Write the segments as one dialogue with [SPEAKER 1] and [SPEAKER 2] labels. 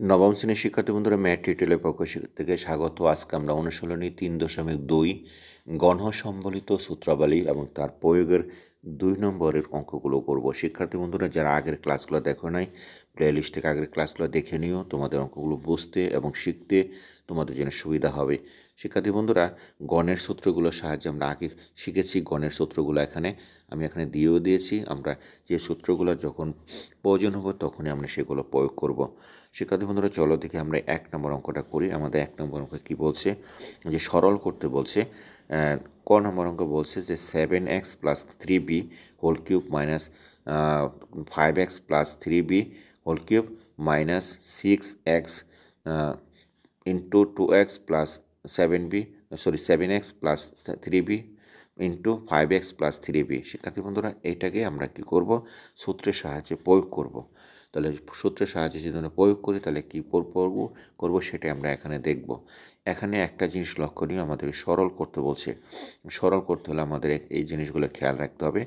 [SPEAKER 1] নবম শ্রেণির শিক্ষার্থী বন্ধুরা, ম্যাট টিউটোরিয়ালের পক্ষ থেকে স্বাগত। আজকে আমরা অনুশীলনী তিন দশমিক দুই গণ সম্বলিত সূত্রাবলী এবং তার প্রয়োগের দুই নম্বরের অঙ্কগুলো করব। শিক্ষার্থী বন্ধুরা, যারা আগের ক্লাসগুলো দেখো নাই প্লেলিস্ট থেকে আগের ক্লাসগুলো দেখে নিও। তোমাদের অঙ্কগুলো বুঝতে এবং শিখতে তোমাদের জন্য সুবিধা হবে। শিক্ষার্থী বন্ধুরা, গণের সূত্রগুলোর সাহায্যে আমরা আগে শিখেছি গণের সূত্রগুলো এখানে। আমি এখানে দিয়েও দিয়েছি। আমরা যে সূত্রগুলো যখন প্রয়োজন হবে, তখনই আমরা সেগুলো প্রয়োগ করব। শিক্ষার্থী বন্ধুরা, চলো দেখে আমরা এক নম্বর অঙ্কটা করি। আমাদের এক নম্বর অঙ্ক কী বলছে? যে সরল করতে বলছে ক নম্বর অঙ্ক বলছে যে seven x plus three b whole cube minus five x plus three b whole cube minus six x into two x plus seven b sorry seven x plus three b into five x plus three b শিক্ষার্থী বন্ধুরা এইটাকে আমরা কী করব? সূত্রের সাহায্যে প্রয়োগ করব। তাহলে সূত্রের সাহায্যে যদি আমরা প্রয়োগ করি, তাহলে কী করব করব সেটাই আমরা এখানে দেখব। এখানে একটা জিনিস লক্ষণীয় আমাদের সরল করতে বলছে। সরল করতে হলে আমাদের এই জিনিসগুলো খেয়াল রাখতে হবে।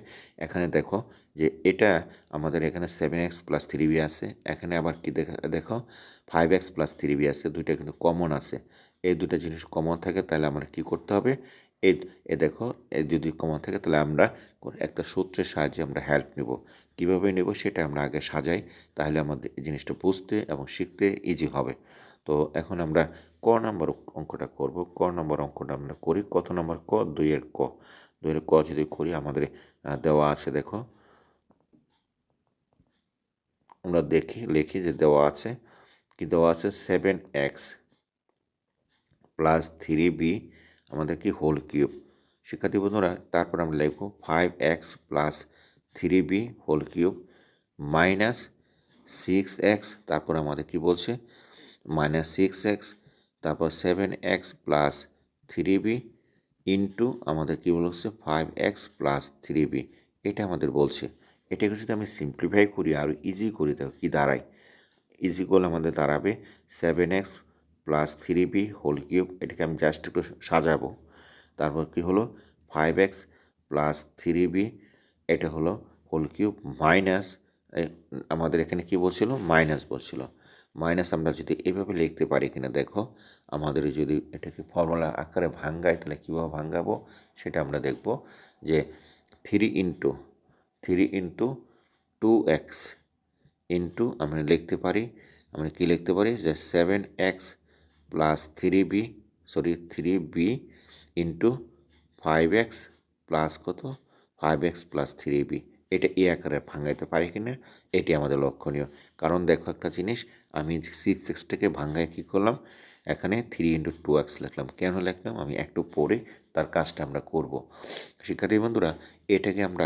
[SPEAKER 1] এখানে দেখো যে এটা আমাদের এখানে seven x plus three b আছে। এখানে আবার কি দেখা, দেখো five x plus three b আছে, দুইটা কিন্তু কমন আছে। এই দুটো জিনিস কমন থাকে, তাহলে আমরা কি করতে হবে? এই এ দেখো যদি কমন থাকে, তাহলে আমরা একটা সূত্রের সাহায্যে আমরা হেল্প নেব। কীভাবে নেব সেটা আমরা আগে সাজাই, তাহলে আমাদের এই জিনিসটা বুঝতে এবং শিখতে ইজি হবে। তো এখন আমরা ক নম্বর অঙ্কটা করব। ক নম্বর অঙ্কটা আমরা করি, কত নম্বর? ক, দুইয়ের ক। দুইয়ের ক যদি করি, আমাদের দেওয়া আছে দেখো। আমরা দেখি, লিখি যে দেওয়া আছে। কি দেওয়া আছে? Seven x plus three b, আমাদের কি? Whole cube. শিক্ষার্থী বন্ধুরা, তারপর আমরা লিখব five x plus three b whole cube minus six x, তারপর আমাদের কি বলছে? মাইনাস সিক্স এক্স, তারপর seven x plus three b into আমাদের কী বলছে? Five x plus three b এটা আমাদের বলছে। এটাকে যদি আমি সিম্পলিফাই করি, আর ইজি করি, দেখো কী দাঁড়ায়? ইজি করলে আমাদের দাঁড়াবে seven x plus three b whole cube, এটাকে আমি জাস্ট একটু সাজাবো। তারপর কী হলো? Five x plus three b এটা হলো হোল কিউব মাইনাস আমাদের এখানে কি বলছিল? মাইনাস বলছিল। মাইনাস আমরা যদি এভাবে লিখতে পারি কিনা দেখো, আমাদের যদি এটাকে ফর্মুলা আকারে ভাঙ্গাই, তাহলে কীভাবে ভাঙ্গাবো? সেটা আমরা দেখব যে three into three into two x into আমরা লিখতে পারি, আমরা কী লিখতে পারি? যে seven x plus three b sorry three b into five x plus কত? Five x plus three b এটা এ আকারে ভাঙাইতে পারি কি না, এটি আমাদের লক্ষণীয়। কারণ দেখো একটা জিনিস, আমি সিক্স এক্সটাকে ভাঙ্গায় কী করলাম, এখানে থ্রি ইন্টু টু এক্স লিখলাম। কেন লিখলাম? আমি একটু পরে তার কাজটা আমরা করব। শিক্ষার্থী বন্ধুরা, এটাকে আমরা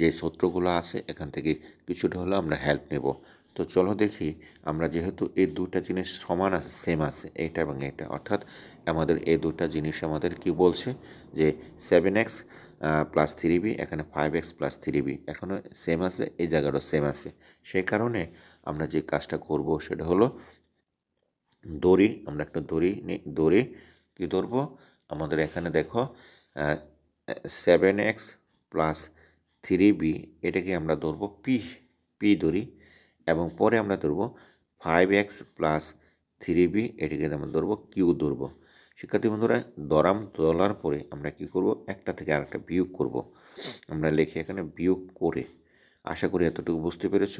[SPEAKER 1] যে সূত্রগুলো আছে, এখান থেকে কিছুটা হলেও আমরা হেল্প নেব। তো চলো দেখি, আমরা যেহেতু এই দুটা জিনিস সমান আছে সেম আছে, এইটা এবং এটা অর্থাৎ আমাদের এই দুটা জিনিস আমাদের কি বলছে? যে seven x plus three b এখানে five x plus three b এখনও সেম আছে, এই জায়গাটাও সেম আছে। সেই কারণে আমরা যে কাজটা করব সেটা হলো দড়ি, আমরা একটা দড়ি নিই দড়ি কী ধরবো? আমাদের এখানে দেখো seven x plus three b এটাকে আমরা ধরবো পি পি দড়ি। এবং পরে আমরা ধরবো five x plus three b এটিকে আমরা ধরবো কিউ ধরবো। শিক্ষার্থী বন্ধুরা, দরাম তোলার পরে আমরা কি করব? একটা থেকে আরেকটা বিয়োগ করব। আমরা লিখে এখানে বিয়োগ করে। আশা করি এতটুকু বুঝতে পেরেছ।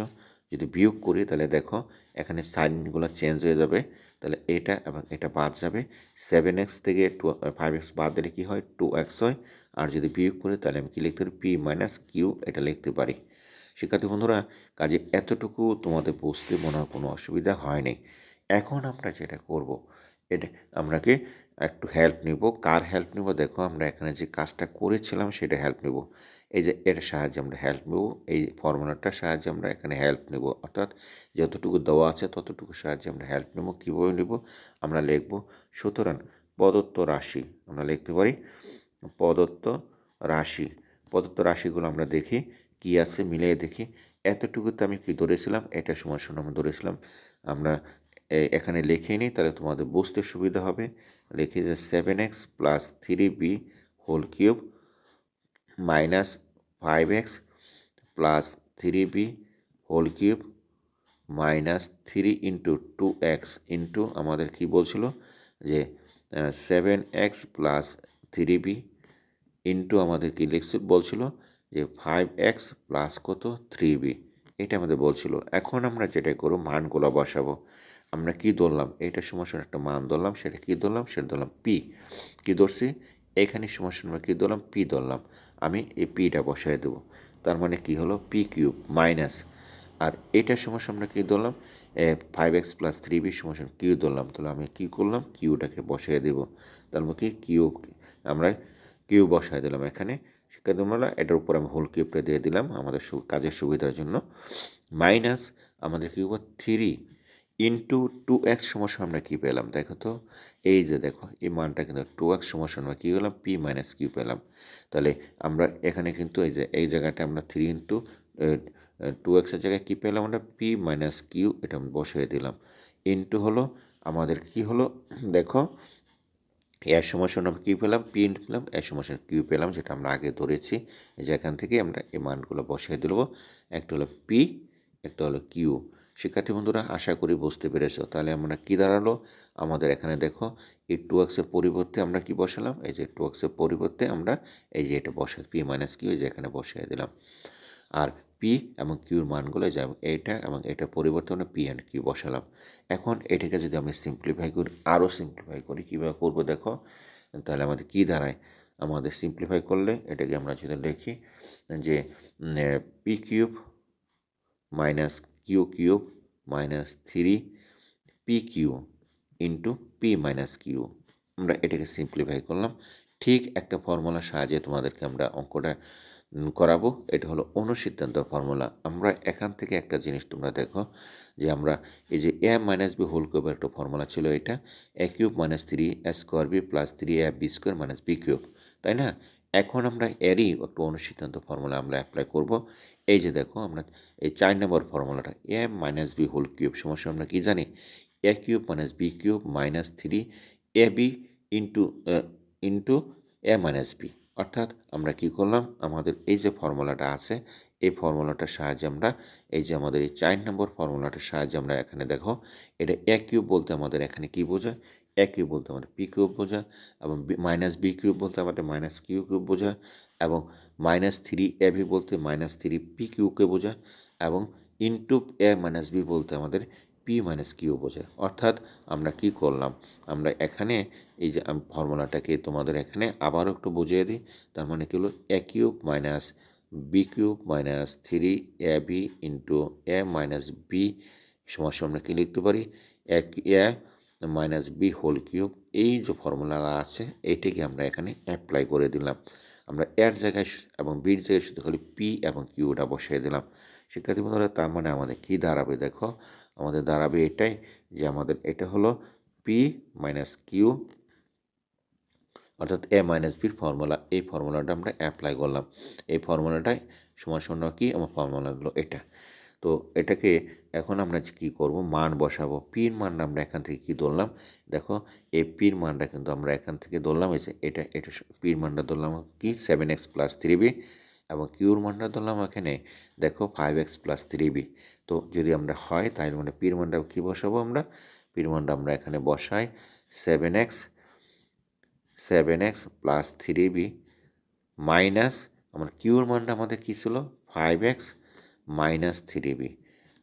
[SPEAKER 1] যদি বিয়োগ করি, তাহলে দেখো এখানে সাইনগুলো চেঞ্জ হয়ে যাবে। তাহলে এটা এবং এটা বাদ যাবে। সেভেন এক্স থেকে টু ফাইভ এক্স বাদ দিলে কী হয়? টু এক্স হয়। আর যদি বিয়োগ করি, তাহলে আমি কী লিখতে পারি? পি মাইনাস কিউ এটা লিখতে পারি। শিক্ষার্থী বন্ধুরা, কাজে এতটুকু তোমাদের বুঝতে মনে কোনো অসুবিধা হয়নি। এখন আমরা যেটা করব, এটা আমরাকে একটু হেল্প নিব। কার হেল্প নিব? দেখো, আমরা এখানে যে কাজটা করেছিলাম সেটা হেল্প নেব। এই যে এর সাহায্যে আমরা হেল্প নেব, এই ফর্মুলাটার সাহায্যে আমরা এখানে হেল্প নেব। অর্থাৎ যতটুকু দেওয়া আছে, ততটুকু সাহায্যে আমরা হেল্প নেব। কীভাবে নেব? আমরা লিখব, সুতরাং প্রদত্ত রাশি, আমরা লিখতে পারি প্রদত্ত রাশি। প্রদত্ত রাশিগুলো আমরা দেখি। কি আছে মিলিয়ে দেখি। এতটুকুতে আমি কি ধরেছিলাম? এটা সময় সময় আমরা ধরেছিলাম। আমরা এখানে লিখে নিই, তাহলে তোমাদের বুঝতে সুবিধা হবে। লিখে যে seven x plus three b whole cube minus five x plus three b whole cube minus three into two x into আমাদের কী বলছিল? যে seven x plus three b into আমাদের কী লিখছিল বলছিল যে ফাইভ এক্স প্লাস কত? থ্রি বি এটা আমাদের বলছিল। এখন আমরা যেটা করব, মানগুলো বসাবো। আমরা কি ধরলাম? এইটা সমস্যার একটা মান ধরলাম, সেটা কি ধরলাম? সেটা ধরলাম পি কি ধরছি? এখানে সমস্যা আমরা কী ধরলাম? পি ধরলাম। আমি এই পিটা বসাই দেবো। তার মানে কি হলো? পি কিউব মাইনাস আর এটার সমস্যা আমরা কী ধরলাম? Five x plus three b সমস্যা কিউ ধরলাম। তাহলে আমি কী করলাম? কিউটাকে বসাই দেবো। তার মানে কি? কিউ আমরা কিউ বসাই দিলাম এখানে। শিক্ষার্থীরা এটার উপর আমি হোল কিউবটা দিয়ে দিলাম আমাদের কাজের সুবিধার জন্য। মাইনাস আমাদের কি থ্রি ইন্টু টু এক্স সমস্যা আমরা কী পেলাম? দেখো তো, এই যে দেখো, এই মানটা কিন্তু টু এক্স সমস্যা আমরা কী পেলাম? পি মাইনাস কিউ পেলাম। তাহলে আমরা এখানে কিন্তু এই যে, এই জায়গাটা আমরা থ্রি ইন্টু টু এক্সের জায়গায় কী পেলাম আমরা? পি মাইনাস কিউ এটা বসিয়ে দিলাম। ইন্টু হলো, আমাদের কি হলো? দেখো এর সমস্যা আমরা কী পেলাম পি পেলাম এর সমস্যা কিউ পেলাম, যেটা আমরা আগে ধরেছি। যে এখান থেকে আমরা এই মানগুলো বসিয়ে দিলব একটা হলো পি একটা হলো কিউ শিক্ষার্থী বন্ধুরা, আশা করি বুঝতে পেরেছ। তাহলে আমরা কি দাঁড়াল? আমাদের এখানে দেখো, এই টু এক্সের পরিবর্তে আমরা কি বসালাম? এই যে টু এক্সের পরিবর্তে আমরা এই যে এটা বসে পি মাইনাস কিউ এই যে এখানে বসিয়ে দিলাম। আর পি এবং কিউর মানগুলো যা এইটা এবং এটা পরিবর্তে আমরা পি অ্যান্ড কিউ বসালাম। এখন এটাকে যদি আমি সিম্পলিফাই করি, আরও সিম্পলিফাই করি, কীভাবে করব দেখো? তাহলে আমাদের কী দাঁড়ায়? আমাদের সিম্পলিফাই করলে এটাকে আমরা যদি দেখি যে p cube minus q cube minus three p q into p minus q আমরা এটাকে সিম্পলিফাই করলাম। ঠিক একটা ফর্মুলার সাহায্যে তোমাদেরকে আমরা অঙ্কটা করাবো। এটা হলো অনুসিদ্ধান্ত ফর্মুলা। আমরা এখান থেকে একটা জিনিস তোমরা দেখো যে আমরা এই যে এ মাইনাস বি হোল কিউবের একটা ফর্মুলা ছিল এটা। A cube minus three, a square b plus three, a b square minus b cube. তাই না? এখন আমরা এরই একটা অনুসিদ্ধান্ত ফর্মুলা আমরা অ্যাপ্লাই করব। এই যে দেখো আমরা এই চার নম্বর ফর্মুলাটা, a minus b whole cube সমস্যা আমরা কী জানি? A cube minus b cube minus three, a b into into a minus b. অর্থাৎ আমরা কি করলাম? আমাদের এই যে ফর্মুলাটা আছে, এই ফর্মুলাটার সাহায্যে আমরা, এই যে আমাদের এই চার নম্বর ফর্মুলাটার সাহায্যে আমরা এখানে দেখো, এটা এ কিউব বলতে আমাদের এখানে কি বোঝায়? এ কিউব বলতে আমাদের পি কিউব বোঝায় এবং মাইনাস বি কিউব বলতে আমাদের মাইনাস কিউ কিউব বোঝায় এবং মাইনাস থ্রি এ ভি বলতে মাইনাস থ্রি পি কিউকে বোঝায় এবং ইনটু এ মাইনাস বি বলতে আমাদের মাইনাস কিউ বোঝায়। অর্থাৎ আমরা কি করলাম? আমরা এখানে এই যে ফর্মুলাটাকে তোমাদের এখানে আবারও একটু বুঝিয়ে দিই। তার মানে কি হলো? A cube minus b cube minus three a b into a minus b সমস্যা আমরা কী লিখতে পারি? এক a minus b whole cube এই যে ফর্মুলা আছে এইটাকে আমরা এখানে অ্যাপ্লাই করে দিলাম। আমরা এর জায়গায় এবং বির জায়গায় শুধু খালি পি এবং কিউটা বসিয়ে দিলাম। শিক্ষার্থী বন্ধুরা, তার মানে আমাদের কী দাঁড়াবে দেখো? আমাদের দাঁড়াবে এটাই যে আমাদের এটা হলো পি মাইনাস কিউ অর্থাৎ এ মাইনাস বির ফর্মুলা এই ফর্মুলাটা আমরা অ্যাপ্লাই করলাম। এই ফর্মুলাটাই সমান সমান কী? আমার ফর্মুলাগুলো এটা। তো এটাকে এখন আমরা কী করব? মান বসাবো। পির মানটা আমরা এখান থেকে কী ধরলাম? দেখো, এই পির মানটা কিন্তু আমরা এখান থেকে ধরলাম। এসে এটা এটা পির মানটা ধরলাম কি? Seven x plus three b এবং কিউর মানটা ধরলাম এখানে। দেখো five x plus three b তো যদি আমরা হয় তাই মানে পির মানটা কী বসাবো আমরা? পির আমরা এখানে বসাই। Seven x seven x plus three b minus আমার কিউর মানটা আমাদের কী ছিল? Five x minus three b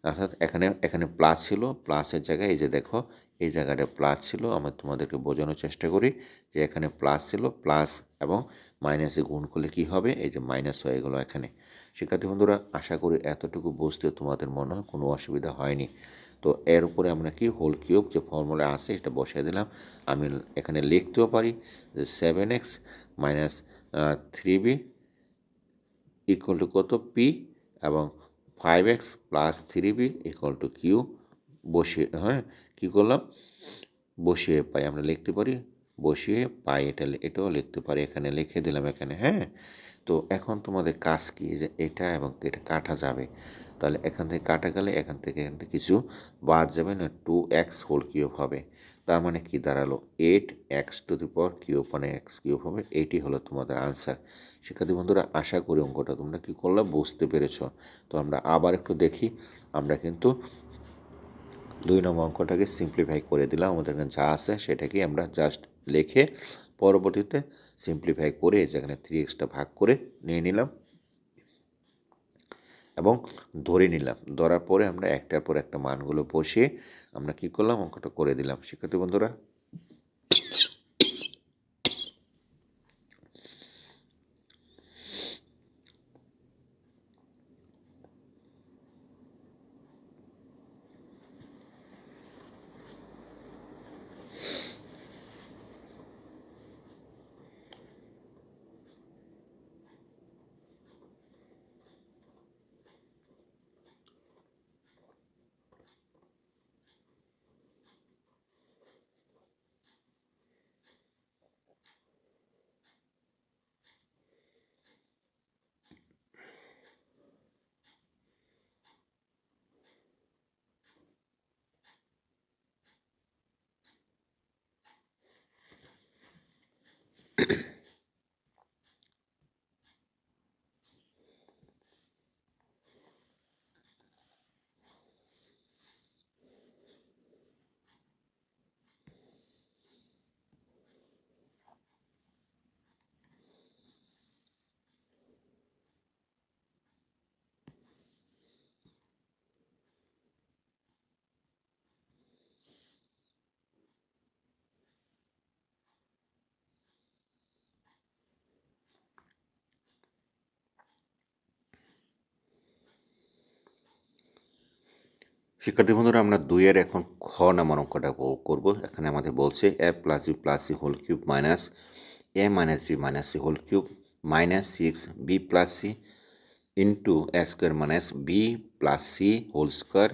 [SPEAKER 1] অর্থাৎ এখানে এখানে প্লাস ছিল প্লাসের জায়গায় এই যে দেখো, এই জায়গাটা প্লাস ছিল। আমরা তোমাদেরকে বোঝানোর চেষ্টা করি যে এখানে প্লাস ছিল প্লাস এবং মাইনাসে গুণ করলে কী হবে? এই যে মাইনাস হয়ে গেলো এখানে। শিক্ষার্থী বন্ধুরা, আশা করি এতটুকু বুঝতে তোমাদের মনে হয় কোনো অসুবিধা হয়নি। তো এর উপরে আমরা কি হোল কিউব যে ফর্মুলা আছে এটা বসিয়ে দিলাম। আমি এখানে লিখতেও পারি যে seven x minus three b equal to কত? পি এবং five x plus three b equal to q বসিয়ে হ্যাঁ কী করলাম? বসিয়ে পাই, আমরা লিখতে পারি, বসিয়ে পাই, এটা এটাও লিখতে পারি, এখানে লিখে দিলাম এখানে হ্যাঁ। তো এখন তোমাদের কাজ কি? যে এটা এবং এটা কাটা যাবে। তাহলে এখান থেকে কাটা গেলে এখান থেকে এখান থেকে কিছু বাদ যাবে না টু এক্স হোল কিউব হবে। তার মানে কি দাঁড়াল? Eight x to the power cube মানে এক্স কিউব হবে। এইটি হলো তোমাদের আনসার শিক্ষার্থী বন্ধুরা, আশা করি অঙ্কটা তোমরা কী করলে বুঝতে পেরেছ। তো আমরা আবার একটু দেখি। আমরা কিন্তু দুই নম্বর অঙ্কটাকে সিম্পলিফাই করে দিলাম। আমাদের এখানে যা আছে সেটাকে আমরা জাস্ট লিখে পরবর্তীতে সিম্পলিফাই করে যেখানে থ্রি এক্সটা ভাগ করে নিয়ে নিলাম। এবং ধরে নিলাম, ধরার পরে আমরা একটার পর একটা মানগুলো বসিয়ে আমরা কি করলাম? অঙ্কটা করে দিলাম। শিক্ষার্থী বন্ধুরা শিক্ষার্থী বন্ধুরা, আমরা দুইয়ের এখন খ নামার অঙ্কটা করব। এখানে আমাদের বলছে a plus b plus c whole cube minus a minus b minus c whole cube minus six b plus c into a square minus b plus c whole square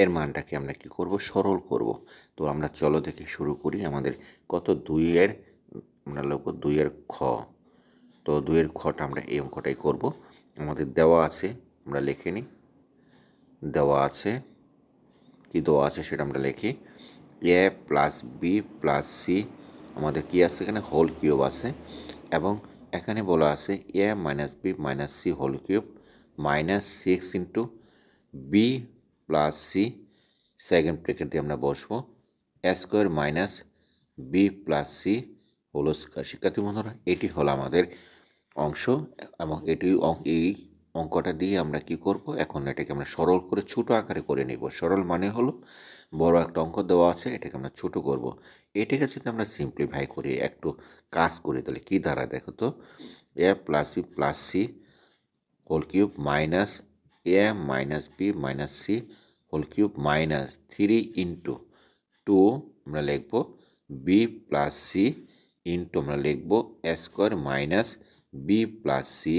[SPEAKER 1] এর মানটাকে আমরা কি করব? সরল করব। তো আমরা চলো দেখে শুরু করি আমাদের কত দুইয়ের, আমরা লিখব দুইয়ের খ। তো দুইয়ের খটা আমরা এই অঙ্কটাই করব। আমাদের দেওয়া আছে, আমরা লিখে নিই। দেওয়া আছে কী দেওয়া আছে সেটা আমরা লিখি। A plus b plus c, আমাদের কী আছে এখানে? হোল কিউব আছে। এবং এখানে বলা আছে a minus b minus c whole cube minus six into b plus c, second bracket দিয়ে আমরা বসবো। A square minus b plus c whole square. শিক্ষার্থী বন্ধুরা, এটি হলো আমাদের অংশ এবং এটি এই অঙ্কটা দিয়ে আমরা কি করব? এখন এটাকে আমরা সরল করে ছোট আকারে করে নিব। সরল মানে হলো বড় একটা অঙ্ক দেওয়া আছে, এটাকে আমরা ছোট করব। এটাকে যদি আমরা সিম্পলিফাই করি, একটু কাজ করি, তাহলে কী দ্বারা দেখো তো? A plus b plus c whole cube minus a minus b minus c whole cube minus three into two আমরা লিখব বি প্লাস সি ইন্টু আমরা লিখব a square minus b plus c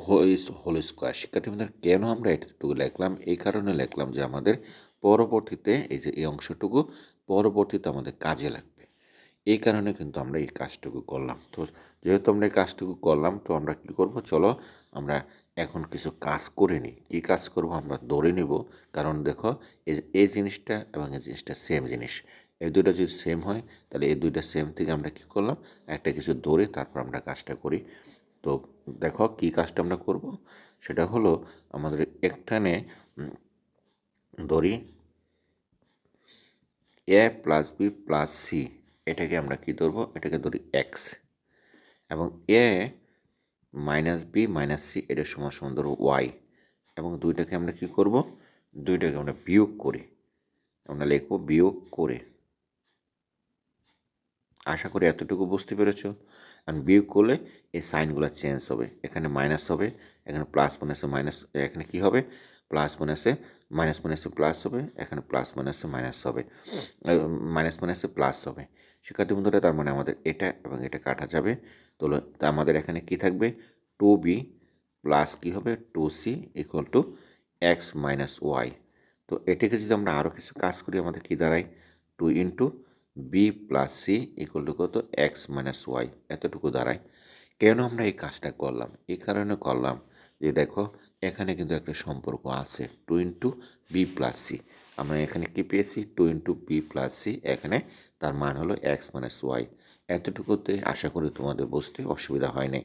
[SPEAKER 1] whole square শিক্ষার্থী বন্ধুরা কেন আমরা এটুকু লিখলাম? এই কারণে লিখলাম যে আমাদের পরবর্তীতে এই যে, এই অংশটুকু পরবর্তীতে আমাদের কাজে লাগবে। এই কারণে কিন্তু আমরা এই কাজটুকু করলাম। তো যেহেতু আমরা এই কাজটুকু করলাম, তো আমরা কী করব? চলো আমরা এখন কিছু কাজ করে নিই। কী কাজ করব? আমরা ধরে নিব। কারণ দেখো, এই এই জিনিসটা এবং এই জিনিসটা সেম জিনিস। এই দুইটা যদি সেম হয়, তাহলে এই দুইটা সেম থেকে আমরা কী করলাম? একটা কিছু ধরে তারপর আমরা কাজটা করি। তো দেখো কী কাজটা আমরা করব? সেটা হলো আমাদের একটানে ধরি a plus b plus c এটাকে আমরা কি ধরবো? এটাকে ধরি এক্স এবং a minus b minus c এটার সময় সমান ধরবো ওয়াই এবং দুইটাকে আমরা কি করব? দুইটাকে আমরা বিয়োগ করি। আমরা লিখব বিয়োগ করে। আশা করি এতটুকু বুঝতে পেরেছ? কারণ বিয়োগ করলে এই সাইনগুলো চেঞ্জ হবে। এখানে মাইনাস হবে, এখানে প্লাস মাইনাসে মাইনাস এখানে কি হবে? প্লাস মাইনাসে মাইনাস মাইনাসে প্লাস হবে, এখানে প্লাস মাইনাসে মাইনাস হবে। মাইনাস মাইনাসে প্লাস হবে। শিক্ষার্থী বন্ধুরা, তার মানে আমাদের এটা এবং এটা কাটা যাবে। তো আমাদের এখানে কি থাকবে? টু বি প্লাস কী হবে? Two c equal to x minus y তো এটাকে যদি আমরা আরও কিছু কাজ করি, আমাদের কি দাঁড়ায়? Two into b plus c equal to কত? এক্স মাইনাস ওয়াই এতটুকু দাঁড়ায়। কেন আমরা এই কাজটা করলাম? এই কারণে করলাম যে দেখো, এখানে কিন্তু একটা সম্পর্ক আছে। Two into b plus c আমরা এখানে কী পেয়েছি? Two into b plus c এখানে তার মান হলো এক্স মাইনাস ওয়াই এতটুকুতে আশা করি তোমাদের বুঝতে অসুবিধা হয় নাই।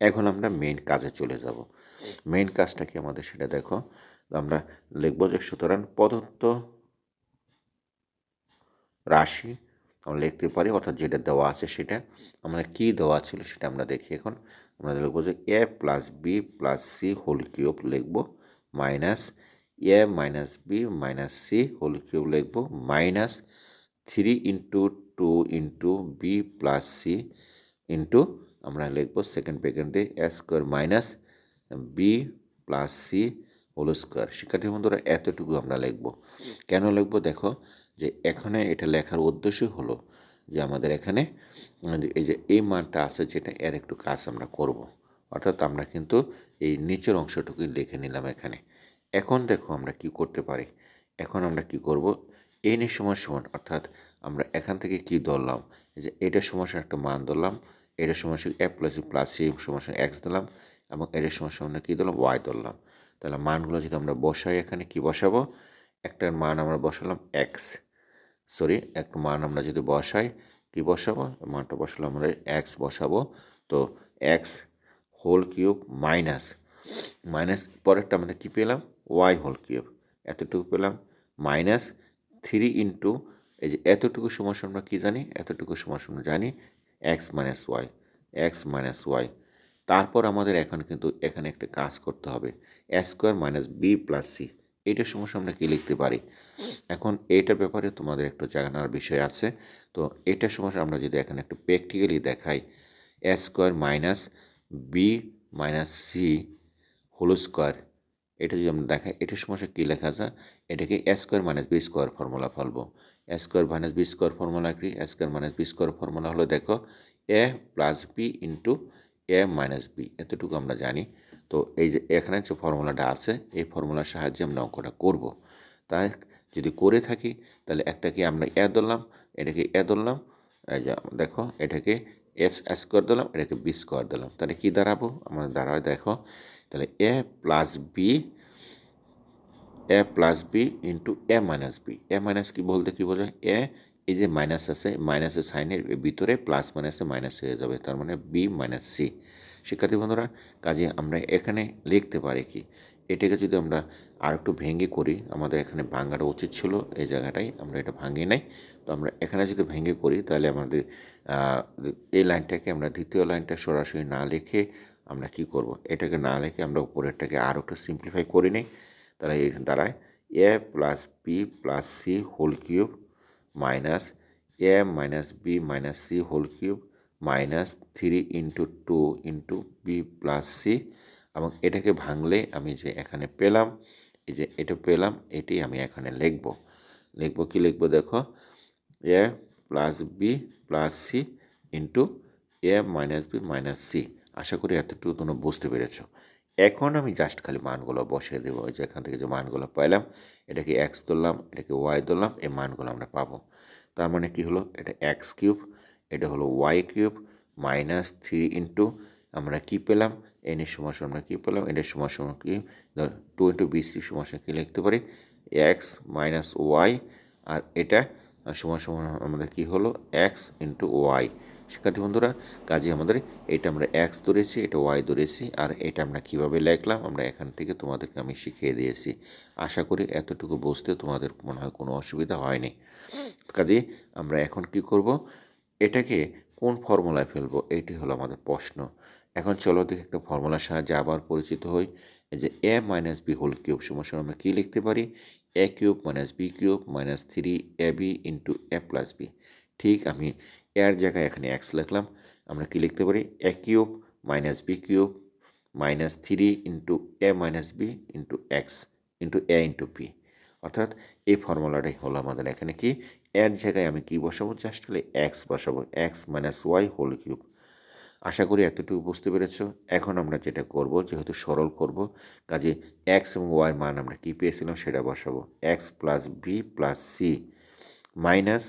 [SPEAKER 1] এখন আমরা মেইন কাজে চলে যাব। মেইন কাজটা কি আমাদের? সেটা দেখো, আমরা লিখব যে সুতরাং প্রদত্ত রাশি আমরা লিখতে পারি অর্থাৎ যেটা দেওয়া আছে সেটা। আমরা কী দেওয়া ছিল সেটা আমরা দেখি এখন। আমরা লিখব যে a plus b plus c whole cube লিখব minus a minus b minus c whole cube লিখব minus three into two into b plus c into আমরা লিখব সেকেন্ড ব্রেকেট দিয়ে a square minus b plus c whole square শিক্ষার্থী বন্ধুরা এতটুকু আমরা লিখব। কেন লিখব? দেখো যে এখানে এটা লেখার উদ্দেশ্য হলো যে আমাদের এখানে এই যে এই মানটা আছে যেটা এর একটু কাজ আমরা করব। অর্থাৎ আমরা কিন্তু এই নিচের অংশটুকুই লিখে নিলাম এখানে। এখন দেখো আমরা কি করতে পারি? এখন আমরা কি করব? এই নিয়ে সমান সমান, অর্থাৎ আমরা এখান থেকে কি ধরলাম? যে এটার সমস্যা একটা মান ধরলাম এটার সমস্যা এ প্লাস প্লাস সি সমস্যা এক্স দিলাম এবং এটার সমস্যা আমরা কী দিলাম ওয়াই ধরলাম। তাহলে মানগুলো যদি আমরা বসাই এখানে কি বসাবো? একটার মান আমরা বসালাম এক্স সরি একটা মান আমরা যদি বসাই, কি বসাবো? মানটা বসালাম আমরা এক্স বসাবো। তো x whole cube minus minus পরেরটা আমাদের কী পেলাম? ওয়াই হোল কিউব এতটুকু পেলাম। মাইনাস থ্রি ইন্টু এই যে এতটুকু সমস্যা আমরা কী জানি? এতটুকু সমস্যা আমরা জানি x minus y x minus y তারপর আমাদের এখন কিন্তু এখানে একটা কাজ করতে হবে। A square minus b plus c এইটার সমস্যা আমরা কী লিখতে পারি? এখন এইটার ব্যাপারে তোমাদের একটু জানার বিষয় আছে। তো এটার সমস্যা আমরা যদি এখানে একটু প্র্যাকটিক্যালি দেখাই a square minus b minus c whole square এটা যদি আমরা দেখাই, এটার সমস্যা কী লেখা যায় এটাকে a square minus b square formula ফলবো a square minus b square formula কি? A square minus b square formula হলো দেখো a plus b into a minus b এতটুকু আমরা জানি। তো এই যে এখানে যে ফর্মুলাটা আছে, এই ফর্মুলার সাহায্যে আমরা অঙ্কটা করব। তাই যদি করে থাকি, তাহলে একটাকে আমরা এ ধরলাম, এটাকে এ ধরলাম দেখো, এটাকে এফ স্কোয়ার দিলাম এটাকে বি স্কোয়ার দিলাম তাহলে কী দাঁড়াবো? আমাদের দাঁড়ায় দেখো, তাহলে a plus b, a plus b into a minus b. A minus কি বলতে কী বোঝায়? এ, এই যে মাইনাস আছে, মাইনাসের সাইনের ভিতরে প্লাস মাইনাসে মাইনাস হয়ে যাবে, তার মানে বি মাইনাস সি। শিক্ষার্থী বন্ধুরা, কাজে আমরা এখানে লিখতে পারি কি? এটাকে যদি আমরা আর একটু ভেঙে করি, আমাদের এখানে ভাঙাটা উচিত ছিল, এই জায়গাটাই আমরা এটা ভাঙে নাই। তো আমরা এখানে যদি ভেঙে করি, তাহলে আমাদের এই লাইনটাকে আমরা দ্বিতীয় লাইনটা সরাসরি না লিখে আমরা কি করব? এটাকে না লিখে আমরা উপরেরটাকে আরও একটু সিম্পলিফাই করে নিই। তাহলে এই দাঁড়ায় a plus b plus c whole cube minus a minus b minus c whole cube minus three into two into b plus c এবং এটাকে ভাঙলে আমি যে এখানে পেলাম, এই যে এটা পেলাম, এটি আমি এখানে লিখব। লিখব কি লিখব দেখো? A plus b plus c into a minus b minus c. আশা করি এতটুকু তোমরা বুঝতে পেরেছ। এখন আমি জাস্ট খালি মানগুলো বসিয়ে দেবো। যে এখান থেকে যে মানগুলো পাইলাম এটাকে এক্স ধরলাম, এটাকে ওয়াই ধরলাম, এই মানগুলো আমরা পাবো। তার মানে কি হলো? এটা এক্স কিউব এটা হলো y cube minus three into আমরা কী পেলাম? এন এর সমস্যা আমরা কী পেলাম? এনের সমস্যা আমরা কি? টু ইন্টু বিসি সমস্যা কী লিখতে পারি? এক্স মাইনাস ওয়াই আর এটা সমস্যা আমাদের কি হলো? এক্স ইন্টু ওয়াই শিক্ষার্থী বন্ধুরা কাজে আমাদের এটা আমরা এক্স ধরেছি, এটা ওয়াই ধরেছি, আর এটা আমরা কীভাবে লেখলাম? আমরা এখান থেকে তোমাদেরকে আমি শিখিয়ে দিয়েছি। আশা করি এতটুকু বুঝতে তোমাদের মনে হয় কোনো অসুবিধা হয়নি। কাজে আমরা এখন কি করব? এটাকে কোন ফর্মুলায় ফেলব? এইটি হলো আমাদের প্রশ্ন। এখন চলো দেখি একটা ফর্মুলার সাহায্যে আবার পরিচিত হই। যে a minus b whole cube সমস্যা আমরা কী লিখতে পারি? A cube minus b cube minus three a b into a plus b ঠিক, আমি এর জায়গায় এখানে এক্স লিখলাম। আমরা কী লিখতে পারি? A cube minus b cube minus three into a minus b into x into a into b অর্থাৎ এই ফর্মুলাটাই হলো আমাদের এখানে কি? এর জায়গায় আমি কি বসাবো? জাস্ট হলে এক্স বসাবো। X minus y whole cube আশা করি এতটুকু বুঝতে পেরেছ। এখন আমরা যেটা করব, যেহেতু সরল করব, কাজে এক্স এবং ওয়াই মান আমরা কী পেয়েছিলাম সেটা বসাবো। X plus b plus c minus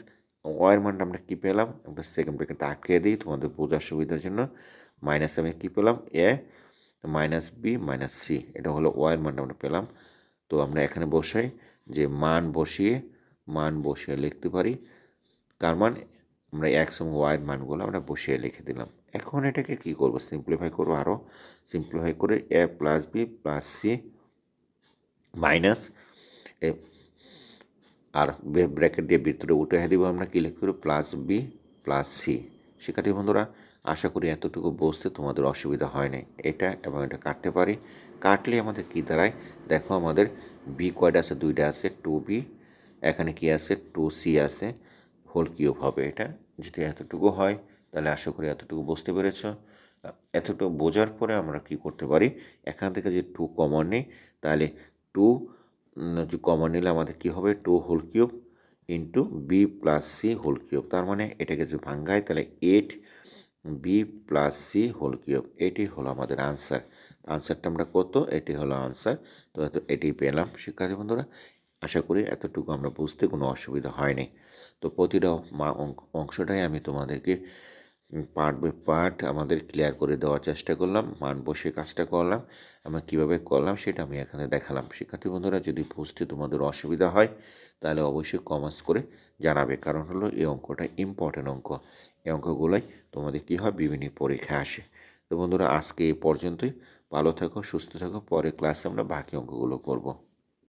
[SPEAKER 1] ওয়াইয়ের মানটা আমরা কী পেলাম? আমরা সেকেন্ড ব্রেকেট আটকে দিই তোমাদের বোঝার সুবিধার জন্য। মাইনাস আমি কী পেলাম? A minus b minus c এটা হলো ওয়াইয়ের মানটা আমরা পেলাম। তো আমরা এখানে বসাই যে মান বসিয়ে মান বসিয়ে লিখতে পারি। কার মান আমরা এক্স এবং ওয়াইয়ের মানগুলো আমরা বসিয়ে লিখে দিলাম। এখন এটাকে কি করব? সিম্পলিফাই করব আরও সিম্পলিফাই করে a plus b plus c minus a R bracket দিয়ে ভিতরে উঠে দিব আমরা কী লিখতে পারি? প্লাস বি প্লাস সি শিক্ষার্থী বন্ধুরা, আশা করি এতটুকু বুঝতে তোমাদের অসুবিধা হয় নাই এটা এবং এটা কাটতে পারি। কাটলে আমাদের কী দাঁড়ায়? দেখো আমাদের বি কয়টা আছে? দুইটা আছে। টু বি এখানে কি আছে? টু সি আছে। হোল কিউব হবে এটা। যদি এতটুকু হয়, তাহলে আশা করি এতটুকু বুঝতে পেরেছ। এতটুকু বোঝার পরে আমরা কি করতে পারি? এখান থেকে যে টু কমন নেই, তাহলে টু যে কমন নিলে আমাদের কী হবে? Two whole cube into b plus c whole cube তার মানে এটাকে যদি ভাঙ্গায় তাহলে eight b plus c whole cube এটি হলো আমাদের আনসার আনসারটা আমরা কত? এটি হলো আনসার তো এটি পেলাম। শিক্ষার্থী বন্ধুরা আশা করি এতটুকু আমরা বুঝতে কোনো অসুবিধা হয়নি। তো প্রতিটা মা অংশটাই আমি তোমাদেরকে পার্ট বাই পার্ট আমাদের ক্লিয়ার করে দেওয়ার চেষ্টা করলাম, মান বসে কাজটা করলাম, আমরা কীভাবে করলাম সেটা আমি এখানে দেখালাম। শিক্ষার্থী বন্ধুরা, যদি বুঝতে তোমাদের অসুবিধা হয়, তাহলে অবশ্যই কমার্স করে জানাবে। কারণ হলো এই অঙ্কটা ইম্পর্টেন্ট অঙ্ক। এই অঙ্কগুলোই তোমাদের কী হয়? বিভিন্ন পরীক্ষায় আসে। তো বন্ধুরা, আজকে এই পর্যন্তই। ভালো থাকো, সুস্থ থাকো। পরে ক্লাসে আমরা বাকি অঙ্কগুলো করব।